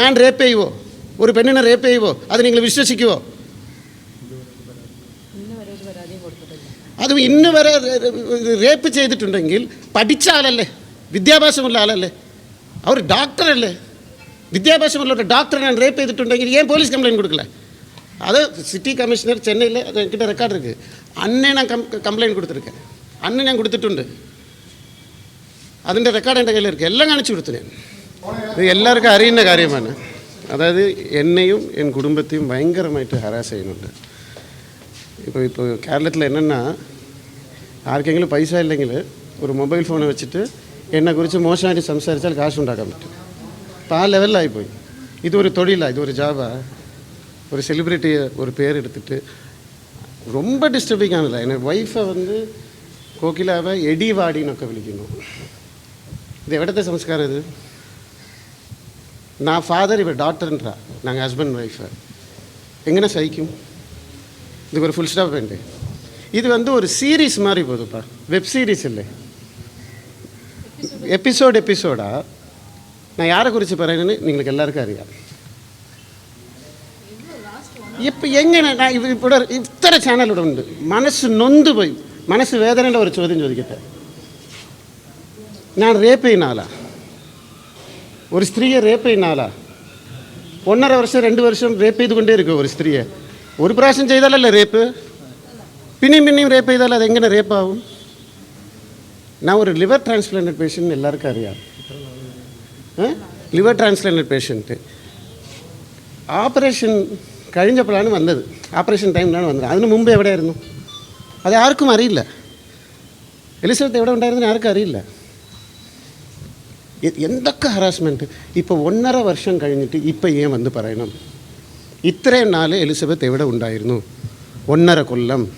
ഞാൻ റേപ്പ് ചെയ്യുവോ ഒരു പെണ്ണിനെ റേപ്പ് ചെയ്യുവോ അത് നിങ്ങൾ വിശ്വസിക്കുവോ അത് ഇന്ന് വരെ റേപ്പ് ചെയ്തിട്ടുണ്ടെങ്കിൽ പഠിച്ച ആളല്ലേ വിദ്യാഭ്യാസമുള്ള ആളല്ലേ അവർ ഡോക്ടറല്ലേ വിദ്യാഭ്യാസമുള്ള ഒരു ഡോക്ടറെ റേപ്പ് ചെയ്തിട്ടുണ്ടെങ്കിൽ ഏൻ പോലീസ് കംപ്ലയിൻറ്റ് കൊടുക്കല അത് சிட்டி கமிஷனர் சென்னையில் என்கிட்ட ரெக்கார்டு இருக்குது அண்ணே நான் கம் கம்ப்ளைண்ட் கொடுத்துருக்கேன் அண்ணன் ഞാൻ കൊടുത്തിട്ടുണ്ട് അതിൻ്റെ റെക്കോർഡ് എൻ്റെ കയ്യിൽ ഇരിക്കും എല്ലാം കാണിച്ചു കൊടുത്തു ഞാൻ ഇത് എല്ലാവർക്കും അറിയുന്ന കാര്യമാണ് അതായത് എന്നെയും എൻ കുടുംബത്തെയും ഭയങ്കരമായിട്ട് ഹരാസ് ചെയ്യുന്നുണ്ട് ഇപ്പോൾ ഇപ്പോൾ കേരളത്തിൽ என்னென்னா ആർക്കെങ്കിലും പൈസ ഇല്ലെങ്കിൽ ഒരു മൊബൈൽ ഫോൺ വെച്ചിട്ട് എന്നെക്കുറിച്ച് മോശമായിട്ട് സംസാരിച്ചാൽ കാശുണ്ടാക്കാൻ പറ്റും അപ്പോൾ ആ ലെവലിലായിപ്പോയി ഇതൊരു തൊഴിലാണ് ഇതൊരു ജാബാ ஒரு செலிப்ரிட்டியை ஒரு பேர் எடுத்துட்டு ரொம்ப டிஸ்டர்பிங் ஆனல என் ஒய்ஃபை வந்து കോക്കിലാവെ എടിവാടി എന്നൊക്കെ വിളിക്കുന്നു ഇത് എവിടത്തെ സംസ്കാരം ഇത് நான் ஃபாதர் இவர் டாக்டர்ன்றா நாங்கள் ஹஸ்பண்ட் ஒய்ஃபு எங்கே சகிக்கும் இதுக்கு ஒரு ஃபுல் ஸ்டாப் வேண்டு இது வந்து ஒரு சீரீஸ் மாதிரி போகுதுப்பா வெப் சீரிஸ் இல்லை എപ്പിസോഡ് എപ്പിസോഡാ ഞാൻ ആരെ കുറിച്ച് പറയുന്നത് നിങ്ങൾക്ക് എല്ലാവർക്കും അറിയാം ഇപ്പം എങ്ങനെ ഞാൻ ഇവ- ഇവിടെ ഇത്ര ചാനൽ ഇവിടെ ഉണ്ട് മനസ്സ് നൊന്ത് പോയി മനസ്സ് വേദനയുടെ ഒരു ചോദ്യം ചോദിക്കട്ടെ ഞാൻ റേപ്പ് ചെയ്യുന്ന ആളാ ഒരു സ്ത്രീയെ റേപ്പ് ചെയ്യുന്ന ആളാ ഒന്നര വർഷം രണ്ട് വർഷം റേപ്പ് ചെയ്തുകൊണ്ടേ ഇരിക്കും ഒരു സ്ത്രീയെ ഒരു പ്രാവശ്യം ചെയ്താലല്ലേ റേപ്പ് പിന്നെയും പിന്നെയും റേപ്പ് ചെയ്താൽ അതെങ്ങനെ റേപ്പാവും ഞാൻ ഒരു ലിവർ ട്രാൻസ്പ്ലാന്റഡ് പേഷ്യൻ്റ് എല്ലാവർക്കും അറിയാം ലിവർ ട്രാൻസ്പ്ലാന്റഡ് പേഷ്യൻറ്റ് ഓപ്പറേഷൻ കഴിഞ്ഞപ്പോഴാണ് വന്നത് ഓപ്പറേഷൻ ടൈമിലാണ് വന്നത് അതിന് മുമ്പ് എവിടെയായിരുന്നു അത് ആർക്കും അറിയില്ല എലിസബത്ത് എവിടെ ഉണ്ടായിരുന്നു ആർക്കും അറിയില്ല എ- എന്തൊക്കെ ഹറാസ്മെന്റ് ഇപ്പോൾ ഒന്നര വർഷം കഴിഞ്ഞിട്ട് ഇപ്പം ഏ വന്ന് പറയണം. ഇത്രയും നാൾ എലിസബത്ത് എവിടെ ഉണ്ടായിരുന്നു? ഒന്നര കൊല്ലം.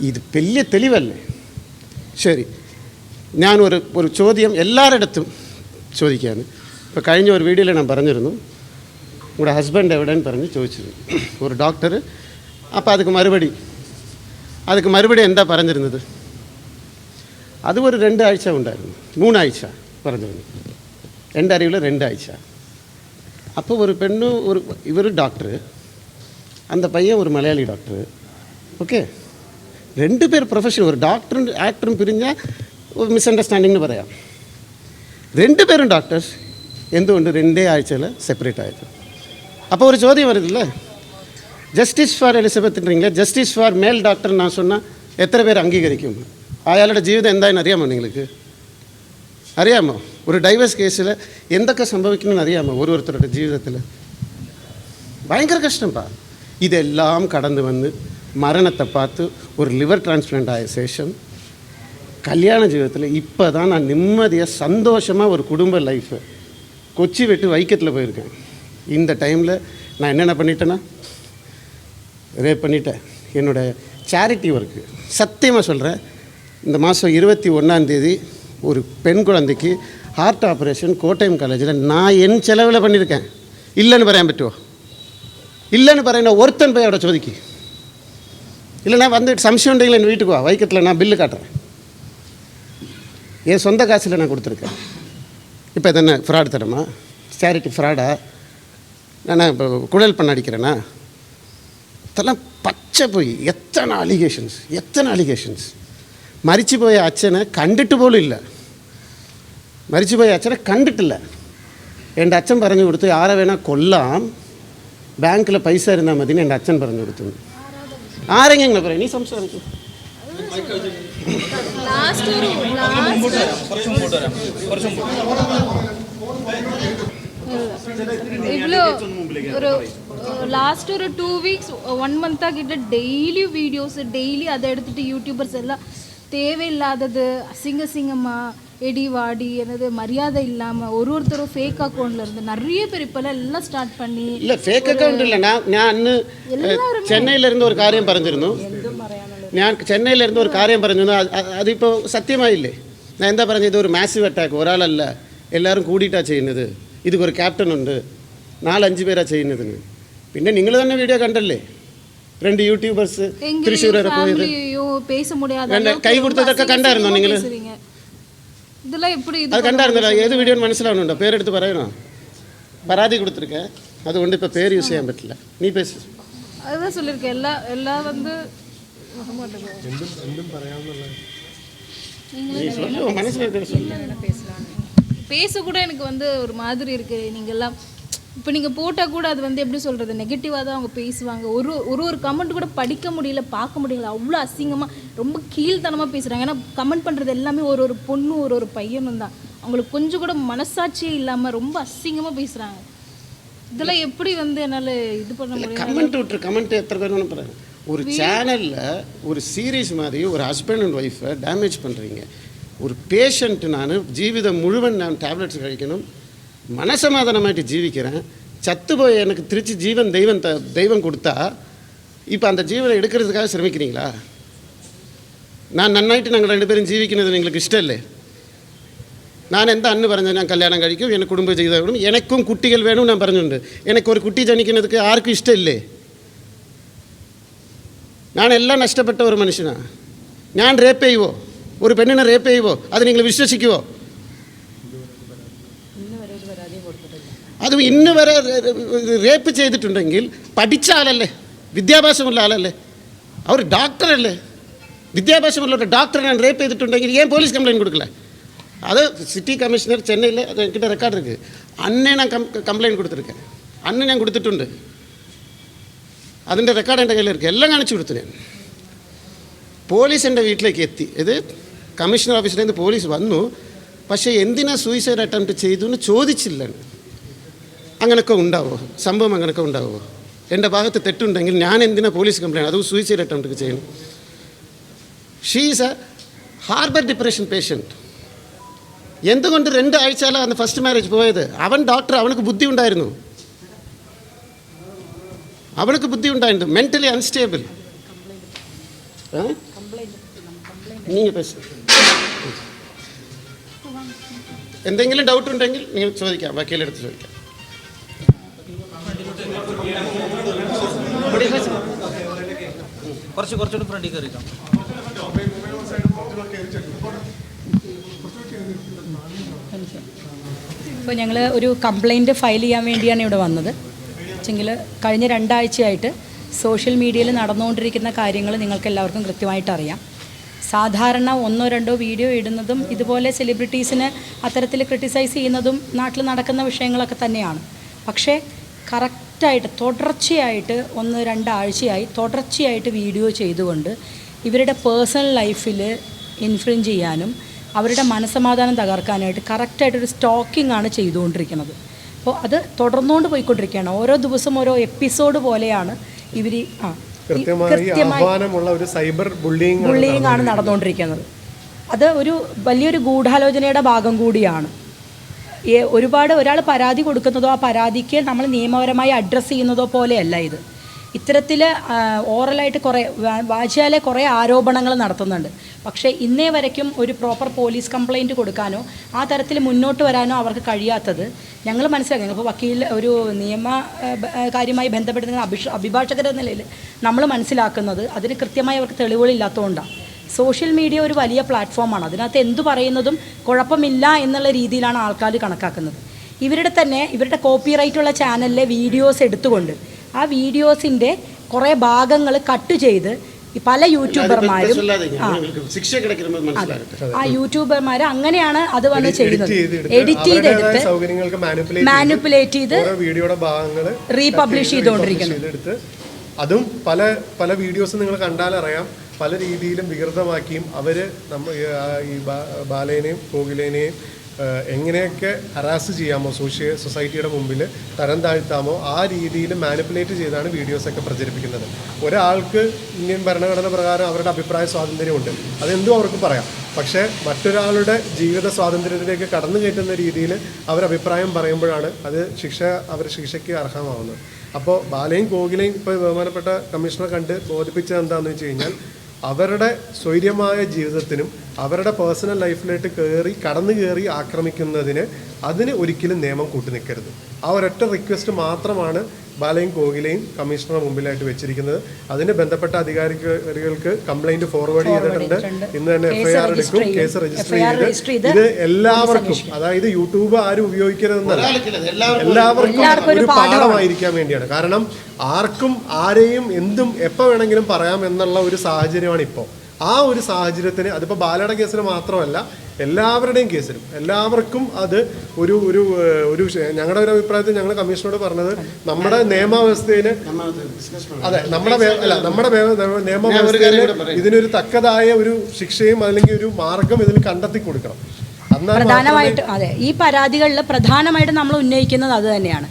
ഇത് വലിയ തെളിവല്ലേ? ശരി. ഞാനൊരു ഒരു ചോദ്യം എല്ലാവരുടെടുത്തും ചോദിക്കുകയാണ്. ഇപ്പോൾ കഴിഞ്ഞ ഒരു വീഡിയോയിൽ ഞാൻ പറഞ്ഞിരുന്നു. ഇവിടെ ഹസ്ബൻഡ് എവിടെയെന്ന് പറഞ്ഞ് ചോദിച്ചിരുന്നു. ഒരു ഡോക്ടർ അപ്പോൾ അതുക്ക് മറുപടി. അതുക്ക് മറുപടി എന്താ പറഞ്ഞിരുന്നത്? അതും ഒരു രണ്ടാഴ്ച ഉണ്ടായിരുന്നു. മൂന്നാഴ്ച. குறைஞ்சு ரெண்டு அறிவில் ரெண்டு ஆயிடுச்சா? அப்போ ஒரு பெண்ணும் ஒரு இவர் டாக்டரு அந்த பையன் ஒரு மலையாளி டாக்டரு. ஓகே? ரெண்டு பேர் ப்ரொஃபஷன் ஒரு டாக்டரும் ஆக்டரும் பிரிஞ்சால் ஒரு மிஸ் அண்டர்ஸ்டாண்டிங்னு പറയാം ரெண்டு பேரும் டாக்டர்ஸ் எந்த എന്തുകൊണ്ട് രണ്ടേ ആഴ്ചയിൽ സെപ്പറേറ്റ് ആയത് അപ്പോൾ ഒരു ചോദ്യം വരുന്നില്ലേ ஜஸ்டிஸ் ஃபார் എലിസബത്തിൻ്റെ ஜஸ்டிஸ் ஃபார் மேல் டாக்டர் நான் சொன்னால் எத்தனை பேர் அங்கீகரிக்கும்? അയാളുടെ ஜீவிதம் എന്താണെന്ന് அறியாமல் எங்களுக்கு അറിയാമോ ഒരു ഡൈവേഴ്സ് കേസിൽ എന്തൊക്കെ സംഭവിക്കുമെന്ന് അറിയാമോ ഓരോരുത്തരുടെ ജീവിതത്തിൽ ഭയങ്കര കഷ്ടംപാ ഇതെല്ലാം കടന്നു വന്ന് മരണത്തെ பார்த்து ஒரு லிவர் டிரான்ஸ்பிளான்ட் ஆய சேஷம் கல்யாண ஜீவிதத்தில் இப்போ தான் நான் நிம்மதியாக சந்தோஷமாக ஒரு குடும்ப லைஃபு கொச்சி விட்டு வைக்கத்தில் போயிருக்கேன் இந்த டைமில் நான் என்னென்ன பண்ணிட்டேன்னா ரேப் பண்ணிட்டேன் என்னோட சேரிட்டி ஒர்க்கு சத்தியமாக சொல்கிறேன் இந்த மாதம் இருபத்தி ஒன்றாந்தேதி ஒரு பெண் குழந்தைக்கு ஹார்ட் ஆப்ரேஷன் கோட்டயம் காலேஜில் நான் என் செலவில் பண்ணியிருக்கேன் இல்லைன்னு പറയാൻ പറ്റുമോ இல்லைன்னு പറയുന്ന ഒരുത്തൻ പോയി അവിടെ ചോദിക്ക് இல்லைனா வந்துட்டு സംശയം ഉണ്ടെങ്കിൽ என் வீட்டுக்கு வா வைக்கத்தில் நான் பில்லு காட்டுறேன் என் சொந்த காசில் நான் கொடுத்துருக்கேன் இப்போ இது என்ன ஃப்ராடு தரமா சேரிட்டி ஃப்ராடா நான் இப்போ குழல் பண்ண அடிக்கிறேனா இதெல்லாம் പച്ച പോയി എത്ര അലിഗേഷൻസ് എത്ര അലിഗേഷൻസ് മരിച്ചുപോയ അച്ഛനെ കണ്ടിട്ട് പോലും ഇല്ല. മരിച്ചുപോയ അച്ഛനെ കണ്ടിട്ടില്ല. എന്റെ അച്ഛൻ പറഞ്ഞു കൊടുത്തു ആരെ വേണ കൊല്ലാം. ബാങ്കിൽ പൈസ ഇരുന്നാൽ മതി എന്റെ അച്ഛൻ പറഞ്ഞു കൊടുത്തു. ആരെങ്കിലും പറയും. നീ സംസാരിക്കും. ഒരു ലാസ്റ്റ് ഒരു ടു വീക്സ് വൺ മന്ത് ആക്കിയിട്ട് ഡെയിലി വീഡിയോസ് ഡെയിലി അതെടുത്തിട്ട് യൂട്യൂബേഴ്സ് എല്ലാം தேவையில்லாதது அசிங்க அசிங்கமா எடி வாடி என்னது மரியாதை இல்லாமல் ஒரு ஒருத்தரும் ஃபேக் அக்கௌண்ட்ல இருந்து நிறைய பேர் இப்போல்லாம் எல்லாம் ஸ்டார்ட் பண்ணி ഇല്ല ഫേക്ക് അക്കൗണ്ട് ഇല്ല ഞാൻ ഞാൻ അന്ന് ചെന്നൈയിലിരുന്ന് ഒരു കാര്യം പറഞ്ഞിരുന്നു ഞാൻ ചെന്നൈയിലിരുന്ന് ഒരു കാര്യം പറഞ്ഞിരുന്നു അത് അത് അതിപ്പോൾ സത്യമായില്ലേ ഞാൻ എന്താ പറഞ്ഞത് ഇത് ഒരു മാസീവ് അറ്റാക്ക് ഒരാളല്ല എല്ലാവരും കൂടിയിട്ടാണ് ചെയ്യുന്നത് ഇതൊക്കെ ഒരു ക്യാപ്റ്റൻ ഉണ്ട് നാലഞ്ച് പേരാ ചെയ്യുന്നതിന് പിന്നെ നിങ്ങൾ തന്നെ വീഡിയോ കണ്ടല്ലേ ரெண்டு யூடியூபர்ஸ் திரிசூரரை போயிரு பேச முடியாது கை கொடுத்ததக்க கண்டாயிருந்தோம் நீங்கள்? இதெல்லாம் எப்படி அது கண்டாயிருந்தா எது வீடியோன்னு மனசுல மனசிலாகணுண்டா பேர் எடுத்து பரையணும் பராதி கொடுத்துருக்கேன் அது ஒன்று இப்போ பேர் யூஸ் செய்ய பட்டல நீ பேசு. அதுதான் சொல்லியிருக்கேன். எல்லா எல்லா வந்து பேச கூட எனக்கு வந்து ஒரு மாதிரி இருக்கு. நீங்க எல்லாம் இப்போ நீங்கள் போட்டால் கூட அது வந்து எப்படி சொல்கிறது நெகட்டிவாக தான் அவங்க பேசுவாங்க. ஒரு ஒரு ஒரு கமெண்ட் கூட படிக்க முடியல பார்க்க முடியல. அவ்வளோ அசிங்கமாக ரொம்ப கீழ்த்தனமாக பேசுகிறாங்க ஏன்னா கமெண்ட் பண்ணுறது எல்லாமே ஒரு ஒரு பொண்ணு ஒரு ஒரு பையனும் தான். அவங்களுக்கு கொஞ்சம் கூட மனசாட்சியே இல்லாமல் ரொம்ப அசிங்கமாக பேசுகிறாங்க இதெல்லாம் எப்படி வந்து என்னால் இது பண்ண முடியும்? கமெண்ட் விட்டுரு கமெண்ட் எத்தனை பேர் அனுப்புகிறாங்க ஒரு சேனலில் ஒரு சீரீஸ் மாதிரி ஒரு ஹஸ்பண்ட் அண்ட் ஒய்ஃபை டேமேஜ் பண்ணுறீங்க ஒரு பேஷண்ட்டு நான் ஜீவிதம் முழுவன் நான் டேப்லெட்ஸ் கழிக்கணும். மனசமாதானமாயிட்டு ஜீவிக்கிறேன். சத்து போய் எனக்கு திருச்சி ஜீவன் தெய்வம் த தெய்வம் கொடுத்தா இப்போ அந்த ஜீவனை எடுக்கிறதுக்காக சிரமிக்கிறீங்களா? நான் நன்னாயிட்டு நாங்கள் ரெண்டு பேரும் ஜீவிக்கிறது எங்களுக்கு இஷ்டம் இல்லை நான் எந்த அண்ணு பறஞ்சேன் நான் கல்யாணம் கழிக்கும் எனக்கு குடும்ப ஜீவிதம் வேணும் எனக்கும் குட்டிகள் வேணும் நான் பறஞ்சுண்டு எனக்கு ஒரு குட்டி ஜனிக்கிறதுக்கு யாருக்கும் இஷ்டம் இல்லை நான் எல்லாம் நஷ்டப்பட்ட ஒரு மனுஷனா? நான் ரேப் செய்வோம் ஒரு பெண்ணினை ரேப் செய்வோம் அதை நீங்கள் விசுவசிக்குவோம் അത് ഇന്ന് വരെ റേപ്പ് ചെയ്തിട്ടുണ്ടെങ്കിൽ പഠിച്ച ആളല്ലേ വിദ്യാഭ്യാസമുള്ള ആളല്ലേ? അവർ ഡോക്ടറല്ലേ? വിദ്യാഭ്യാസമുള്ള ഒരു ഡോക്ടറിനെ റേപ്പ് ചെയ്തിട്ടുണ്ടെങ്കിൽ ഞാൻ പോലീസ് കംപ്ലയിന്റ് കൊടുക്കില്ല. അത് സിറ്റി കമ്മീഷണർ ചെന്നൈയിൽ അത് എനിക്കിട്ട് റെക്കോർഡ് ഇരിക്കുക അന്നേ ഞാൻ കംപ്ലയിന്റ് കൊടുത്തിരിക്കാൻ അന്ന് ഞാൻ കൊടുത്തിട്ടുണ്ട്. അതിന്റെ റെക്കോർഡ് എന്റെ കയ്യിലിരിക്കുക എല്ലാം കാണിച്ചു കൊടുത്തു ഞാൻ. പോലീസ് എന്റെ വീട്ടിലേക്ക് എത്തി. ഇത് കമ്മീഷണർ ഓഫീസിൽ നിന്ന് പോലീസ് വന്നു. പക്ഷേ എന്തിനാ സൂയിസൈഡ് അറ്റംപ്റ്റ് ചെയ്തു എന്ന് ചോദിച്ചില്ലാണ്ട് അങ്ങനെയൊക്കെ ഉണ്ടാവുമോ സംഭവം അങ്ങനെയൊക്കെ ഉണ്ടാവുമോ എന്റെ ഭാഗത്ത് തെറ്റുണ്ടെങ്കിൽ ഞാൻ എന്തിനാ പോലീസ് കംപ്ലയിന്റ് അതും സൂയിസൈഡ് അറ്റംപ്റ്റ് ചെയ്യണം. She is a harbour depression patient എന്തുകൊണ്ട് രണ്ട് ആഴ്ചയിലാണ് അന്ന് ഫസ്റ്റ് മാരേജ് പോയത്? അവൻ ഡോക്ടർ അവനക്ക് ബുദ്ധി ഉണ്ടായിരുന്നു. അവൾക്ക് ബുദ്ധി ഉണ്ടായിരുന്നു. മെന്റലി അൺസ്റ്റേബിൾ എന്തെങ്കിലും ഡൗട്ട് ഉണ്ടെങ്കിൽ നിങ്ങൾ ചോദിക്കാം. വക്കീലെടുത്ത് ചോദിക്കാം. കുറച്ച് കുറച്ചുകൂടി ഫ്രണ്ടിൽ കയറിക്കാം ഇപ്പോൾ ഞങ്ങൾ ഒരു കംപ്ലൈന്റ് ഫയൽ ചെയ്യാൻ വേണ്ടിയാണ് ഇവിടെ വന്നത്. വെച്ചെങ്കിൽ കഴിഞ്ഞ രണ്ടാഴ്ചയായിട്ട് സോഷ്യൽ മീഡിയയിൽ നടന്നുകൊണ്ടിരിക്കുന്ന കാര്യങ്ങൾ നിങ്ങൾക്ക് എല്ലാവർക്കും കൃത്യമായിട്ട് അറിയാം സാധാരണ ഒന്നോ രണ്ടോ വീഡിയോ ഇടുന്നതും ഇതുപോലെ സെലിബ്രിറ്റീസിനെ അത്തരത്തിൽ ക്രിട്ടിസൈസ് ചെയ്യുന്നതും നാട്ടിൽ നടക്കുന്ന വിഷയങ്ങളൊക്കെ തന്നെയാണ്. പക്ഷേ കറക്റ്റായിട്ട് തുടർച്ചയായിട്ട് ഒന്ന് രണ്ടാഴ്ചയായി തുടർച്ചയായിട്ട് വീഡിയോ ചെയ്തുകൊണ്ട് ഇവരുടെ പേഴ്സണൽ ലൈഫിൽ ഇൻഫ്ലുവൻസ് ചെയ്യാനും അവരുടെ മനസ്സമാധാനം തകർക്കാനായിട്ട് കറക്റ്റായിട്ടൊരു സ്റ്റോക്കിംഗ് ആണ് ചെയ്തുകൊണ്ടിരിക്കുന്നത്. അപ്പോൾ അത് തുടർന്നുകൊണ്ട് പോയിക്കൊണ്ടിരിക്കുകയാണ്. ഓരോ ദിവസം ഓരോ എപ്പിസോഡ് പോലെയാണ് ഇവർ ആ ഒരു സൈബർ ബുള്ളിങ് ആണ് നടന്നുകൊണ്ടിരിക്കുന്നത്. അത് ഒരു വലിയൊരു ഗൂഢാലോചനയുടെ ഭാഗം കൂടിയാണ്. ഒരുപാട് ഒരാൾ പരാതി കൊടുക്കുന്നതോ ആ പരാതിക്ക് നമ്മൾ നിയമപരമായി അഡ്രസ്സ് ചെയ്യുന്നതോ പോലെയല്ല ഇത്. ഇത്തരത്തിൽ ഓറലായിട്ട് കുറേ വാചാലെ കുറേ ആരോപണങ്ങൾ നടത്തുന്നുണ്ട്. പക്ഷേ ഇന്നേ വരയ്ക്കും ഒരു പ്രോപ്പർ പോലീസ് കംപ്ലൈന്റ് കൊടുക്കാനോ ആ തരത്തിൽ മുന്നോട്ട് വരാനോ അവർക്ക് കഴിയാത്തത് ഞങ്ങൾ മനസ്സിലാക്കി. ഇപ്പോൾ വക്കീൽ ഒരു നിയമ കാര്യമായി ബന്ധപ്പെടുന്ന അഭിഷ അഭിഭാഷകരെന്ന നിലയിൽ നമ്മൾ മനസ്സിലാക്കുന്നത് അതിന് കൃത്യമായി അവർക്ക് തെളിവുകളില്ലാത്തതുകൊണ്ടാണ്. സോഷ്യൽ മീഡിയ ഒരു വലിയ പ്ലാറ്റ്ഫോമാണ്. അതിനകത്ത് എന്തു പറയുന്നതും കുഴപ്പമില്ല എന്നുള്ള രീതിയിലാണ് ആൾക്കാർ കണക്കാക്കുന്നത്. ഇവരുടെ തന്നെ ഇവരുടെ കോപ്പിറൈറ്റുള്ള ചാനലിലെ വീഡിയോസ് എടുത്തുകൊണ്ട് ആ വീഡിയോസിന്റെ കുറേ ഭാഗങ്ങൾ കട്ട് ചെയ്ത് പല യൂട്യൂബർമാരും ആ. യൂട്യൂബർമാർ അങ്ങനെയാണ് അത് വന്ന് ചെയ്യുന്നത്. എഡിറ്റ് ചെയ്തെടുത്ത് മാനിപ്പുലേറ്റ് ചെയ്ത് വീഡിയോയുടെ ഭാഗങ്ങൾ റീപബ്ലിഷ് ചെയ്തുകൊണ്ടിരിക്കുന്നത് അതും പല പല വീഡിയോസ് നിങ്ങൾ കണ്ടാൽ അറിയാം പല രീതിയിലും വികൃതമാക്കിയും അവർ നമ്മ ഈ, ബാലേനെയും കോകിലേനെയും എങ്ങനെയൊക്കെ ഹറാസ് ചെയ്യാമോ സോഷ്യ സൊസൈറ്റിയുടെ മുമ്പിൽ തരം താഴ്ത്താമോ ആ രീതിയിൽ മാനിപ്പുലേറ്റ് ചെയ്താണ് വീഡിയോസൊക്കെ പ്രചരിപ്പിക്കുന്നത്. ഒരാൾക്ക് ഇന്ത്യൻ ഭരണഘടന പ്രകാരം അവരുടെ അഭിപ്രായ സ്വാതന്ത്ര്യമുണ്ട്. അതെന്തും അവർക്ക് പറയാം. പക്ഷേ മറ്റൊരാളുടെ ജീവിത സ്വാതന്ത്ര്യത്തിലേക്ക് കടന്നു കയറ്റുന്ന രീതിയിൽ അവരഭിപ്രായം പറയുമ്പോഴാണ് അത് ശിക്ഷ അവർ ശിക്ഷയ്ക്ക് അർഹമാവുന്നത്. അപ്പോൾ ബാലയും കോകിലയും ഇപ്പോൾ ബഹുമാനപ്പെട്ട കമ്മീഷണർ കണ്ട് ബോധിപ്പിച്ചത് എന്താണെന്ന് വെച്ച് കഴിഞ്ഞാൽ അവരുടെ സ്വൈര്യമായ ജീവിതത്തിനും അവരുടെ പേഴ്സണൽ ലൈഫിലേക്ക് കയറി കടന്നു കയറി ആക്രമിക്കുന്നതിന് അതിന് ഒരിക്കലും നിയമം കൂട്ടി നിൽക്കരുത്. ആ ഒരൊറ്റ റിക്വസ്റ്റ് മാത്രമാണ് ബാലയും കോകിലയും കമ്മീഷണറുടെ മുമ്പിലായിട്ട് വെച്ചിരിക്കുന്നത്. അതിന് ബന്ധപ്പെട്ട അധികാരികൾക്ക് കംപ്ലൈന്റ് ഫോർവേഡ് ചെയ്തിട്ടുണ്ട്. ഇന്ന് തന്നെ എഫ്ഐആർ എടുക്കും. കേസ് രജിസ്റ്റർ ചെയ്ത് ഇത് എല്ലാവർക്കും അതായത് യൂട്യൂബ് ആരും ഉപയോഗിക്കരുതെന്നല്ല. എല്ലാവർക്കും എല്ലാവർക്കും ഒരു ഒരു പാഠമായിരിക്കാൻ വേണ്ടിയാണ്. കാരണം ആർക്കും ആരെയും എന്തും എപ്പോൾ വേണമെങ്കിലും പറയാം എന്നുള്ള ഒരു സാഹചര്യമാണ് ഇപ്പോൾ ആ ഒരു സാഹചര്യത്തിന് അതിപ്പോൾ ബാലയുടെ കേസിന് മാത്രമല്ല എല്ലാവരുടെയും കേസിലും എല്ലാവർക്കും അത് ഒരു ഒരു ഒരു ഞങ്ങളുടെ ഒരു അഭിപ്രായത്തിൽ ഞങ്ങൾ കമ്മീഷനോട് പറഞ്ഞത് നമ്മുടെ നിയമവ്യവസ്ഥയിൽ അതെ നമ്മുടെ അല്ല നമ്മുടെ നിയമവ്യവസ്ഥയിൽ ഇതിനൊരു തക്കതായ ഒരു ശിക്ഷയും അല്ലെങ്കിൽ ഒരു മാർഗം ഇതിന് കണ്ടെത്തി കൊടുക്കണം. പ്രധാനമായിട്ട് അതെ ഈ പരാതികളിൽ പ്രധാനമായിട്ട് നമ്മൾ ഉന്നയിക്കുന്നത് അത് തന്നെയാണ്.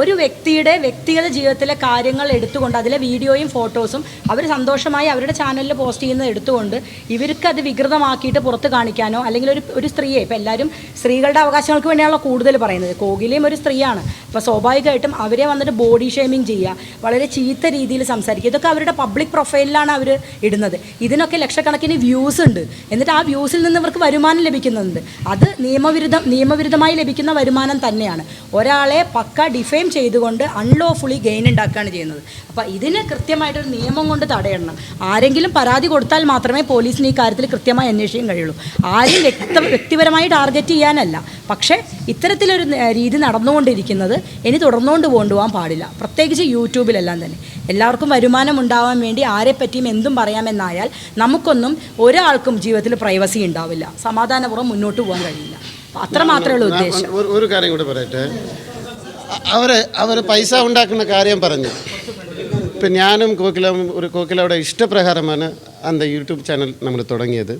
ഒരു വ്യക്തിയുടെ വ്യക്തിഗത ജീവിതത്തിലെ കാര്യങ്ങൾ എടുത്തുകൊണ്ട് അതിലെ വീഡിയോയും ഫോട്ടോസും അവർ സന്തോഷമായി അവരുടെ ചാനലിൽ പോസ്റ്റ് ചെയ്യുന്നത് എടുത്തുകൊണ്ട് ഇവർക്ക് അത് വികൃതമാക്കിയിട്ട് പുറത്ത് കാണിക്കാനോ അല്ലെങ്കിൽ ഒരു ഒരു സ്ത്രീയെ ഇപ്പോൾ എല്ലാവരും സ്ത്രീകളുടെ അവകാശങ്ങൾക്ക് വേണ്ടിയാണല്ലോ കൂടുതൽ പറയുന്നത്. കോഹ്ലിയും ഒരു സ്ത്രീയാണ്. അപ്പോൾ സ്വാഭാവികമായിട്ടും അവരെ വന്നിട്ട് ബോഡി ഷേമിങ് ചെയ്യുക വളരെ ചീത്ത രീതിയിൽ സംസാരിക്കുക ഇതൊക്കെ അവരുടെ പബ്ലിക് പ്രൊഫൈലിലാണ് അവർ ഇടുന്നത്. ഇതിനൊക്കെ ലക്ഷക്കണക്കിന് വ്യൂസ് ഉണ്ട്. എന്നിട്ട് ആ വ്യൂസിൽ നിന്ന് ഇവർക്ക് വരുമാനം ലഭിക്കുന്നുണ്ട്. അത് നിയമവിരുദ്ധം നിയമവിരുദ്ധമായി ലഭിക്കുന്ന വരുമാനം തന്നെയാണ്. ഒരാളെ പക്ക ഡിഫെയിം ചെയ്തുകൊണ്ട് അൺലോഫുള്ളി ഗെയിൻ ഉണ്ടാക്കുകയാണ് ചെയ്യുന്നത്. അപ്പോൾ ഇതിന് കൃത്യമായിട്ടൊരു നിയമം കൊണ്ട് തടയണം. ആരെങ്കിലും പരാതി കൊടുത്താൽ മാത്രമേ പോലീസിന് ഈ കാര്യത്തിൽ കൃത്യമായി അന്വേഷിക്കാൻ കഴിയുള്ളൂ. ആരും വ്യക്ത വ്യക്തിപരമായി ടാർഗറ്റ് ചെയ്യാനല്ല. പക്ഷേ ഇത്തരത്തിലൊരു രീതി നടന്നുകൊണ്ടിരിക്കുന്നത് ഇനി തുടർന്നുകൊണ്ട് കൊണ്ടുപോകാൻ പാടില്ല. പ്രത്യേകിച്ച് യൂട്യൂബിലെല്ലാം തന്നെ. എല്ലാവർക്കും വരുമാനം ഉണ്ടാവാൻ വേണ്ടി ആരെപ്പറ്റിയും എന്തും പറയാമെന്നായാൽ നമുക്കൊന്നും ഒരാൾക്കും ജീവിതത്തിൽ പ്രൈവസി ഉണ്ടാവില്ല. സമാധാനപൂർവം മുന്നോട്ട് പോകാൻ കഴിയില്ല. അത്ര മാത്രമേ ഉള്ളൂ ഉദ്ദേശം. ഒരു കാര്യം കൂടി പറയട്ടെ? അവർ അവർ പൈസ ഉണ്ടാക്കുന്ന കാര്യം പറഞ്ഞു. ഇപ്പം ഞാനും കോക്കില ഒരു കോക്കിലയുടെ ഇഷ്ടപ്രകാരമാണ് അന്ത യൂട്യൂബ് ചാനൽ നമ്മൾ തുടങ്ങിയത്.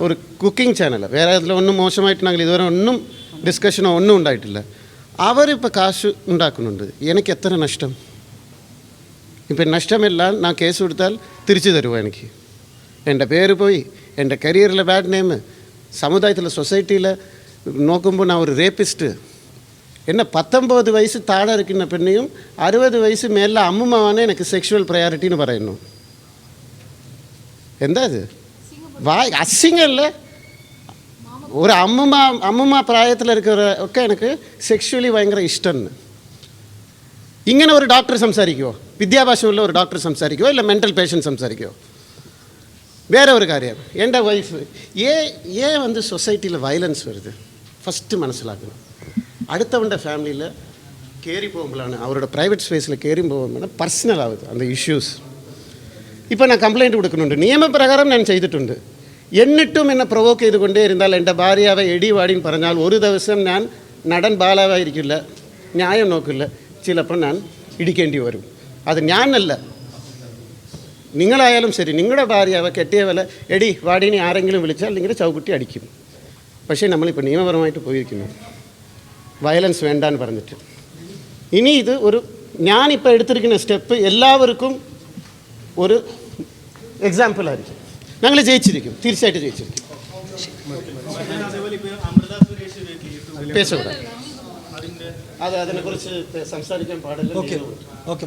ഒരു കുക്കിംഗ് ചാനൽ വേറെ അതിൽ ഒന്നും മോശമായിട്ടുണ്ടെങ്കിൽ ഇതുവരെ ഒന്നും ഡിസ്കഷനോ ഒന്നും ഉണ്ടായിട്ടില്ല. അവരിപ്പോൾ കാശ് ഉണ്ടാക്കുന്നുണ്ട്. എനിക്ക് എത്ര നഷ്ടം? ഇപ്പം നഷ്ടമില്ല ഞാൻ കേസ് കൊടുത്താൽ തിരിച്ചു തരുമോ എനിക്ക്? എന്റെ പേര് പോയി എന്റെ കരിയറിലെ ബാഡ് നെയിം സമുദായത്തിലെ സൊസൈറ്റിയിൽ നോക്കുമ്പോൾ ഞാൻ ഒരു റേപ്പിസ്റ്റ്. என்ன பத்தொம்பது வயசு தாழ இருக்கின்ற பெண்ணையும் அறுபது வயசு மேலே அம்முமாவானே எனக்கு செக்ஷுவல் ப்ரையாரிட்டின்னு പറയുന്നു എന്താ ഇത് വായ് അസിംഗല്ല ഒരു അമ്മുമ്മ അമ്മുമ്മ പ്രായത്തിൽ இருக்கிற ഒക്കെ എനിക്ക് സെക്ഷുവലി ഭയങ്കര ഇഷ്ടമാണ് ഇങ്ങനെ ഒരു ഡോക്ടർ സംസാരിക്കുമോ വിദ്യാഭ്യാസമുള്ള ഒരു ഡോക്ടർ സംസാരിക്കുമോ ഇല്ല മെൻ്റൽ പേഷ്യൻ്റ് സംസാരിക്കുമോ வேற ஒரு காரியம் என் ஒய்ஃப் ஏன் ஏன் வந்து சொசைட்டியில் வயலன்ஸ் வருது ஃபஸ்ட்டு മനസ്സിലാക്കണം അടുത്തവന്റെ ഫാമിലിയിൽ കയറി പോകുമ്പോഴാണ് അവരുടെ പ്രൈവറ്റ് സ്പേസിൽ കയറി പോകുമ്പോഴാണ് പർസണൽ ആവുന്നത് അത് ഇഷ്യൂസ് ഇപ്പോൾ ഞാൻ കംപ്ലൈന്റ് കൊടുക്കുന്നുണ്ട്. നിയമപ്രകാരം ഞാൻ ചെയ്തിട്ടുണ്ട്. എന്നിട്ടും എന്നെ പ്രൊവോക്ക് ചെയ്തുകൊണ്ടേ ഇരുന്നാൽ എന്റെ ഭാര്യാവെ എടി വാടിയും പറഞ്ഞാൽ ഒരു ദിവസം ഞാൻ നടൻ ബാലാവായിരിക്കില്ല ന്യായം നോക്കില്ല ചിലപ്പോൾ ഞാൻ ഇടിക്കേണ്ടി വരും. അത് ഞാനല്ല. നിങ്ങളായാലും ശരി നിങ്ങളുടെ ഭാര്യാവെ കെട്ടിയ വില എടി വാടിനെ ആരെങ്കിലും വിളിച്ചാൽ നിങ്ങളുടെ ചൗക്കുട്ടി അടിക്കും. പക്ഷേ നമ്മളിപ്പോൾ നിയമപരമായിട്ട് പോയിരിക്കുന്നു. വയലൻസ് വേണ്ടാന്ന് പറഞ്ഞിട്ട്. ഇനി ഇത് ഒരു ഞാനിപ്പോൾ എടുത്തിരിക്കുന്ന സ്റ്റെപ്പ് എല്ലാവർക്കും ഒരു എക്സാമ്പിളായിരിക്കും ഞങ്ങൾ ജയിച്ചിരിക്കും തീർച്ചയായിട്ടും ജയിച്ചിരിക്കും. പേശ അതെ അതിനെക്കുറിച്ച് സംസാരിക്കാൻ പാടില്ല. Okay okay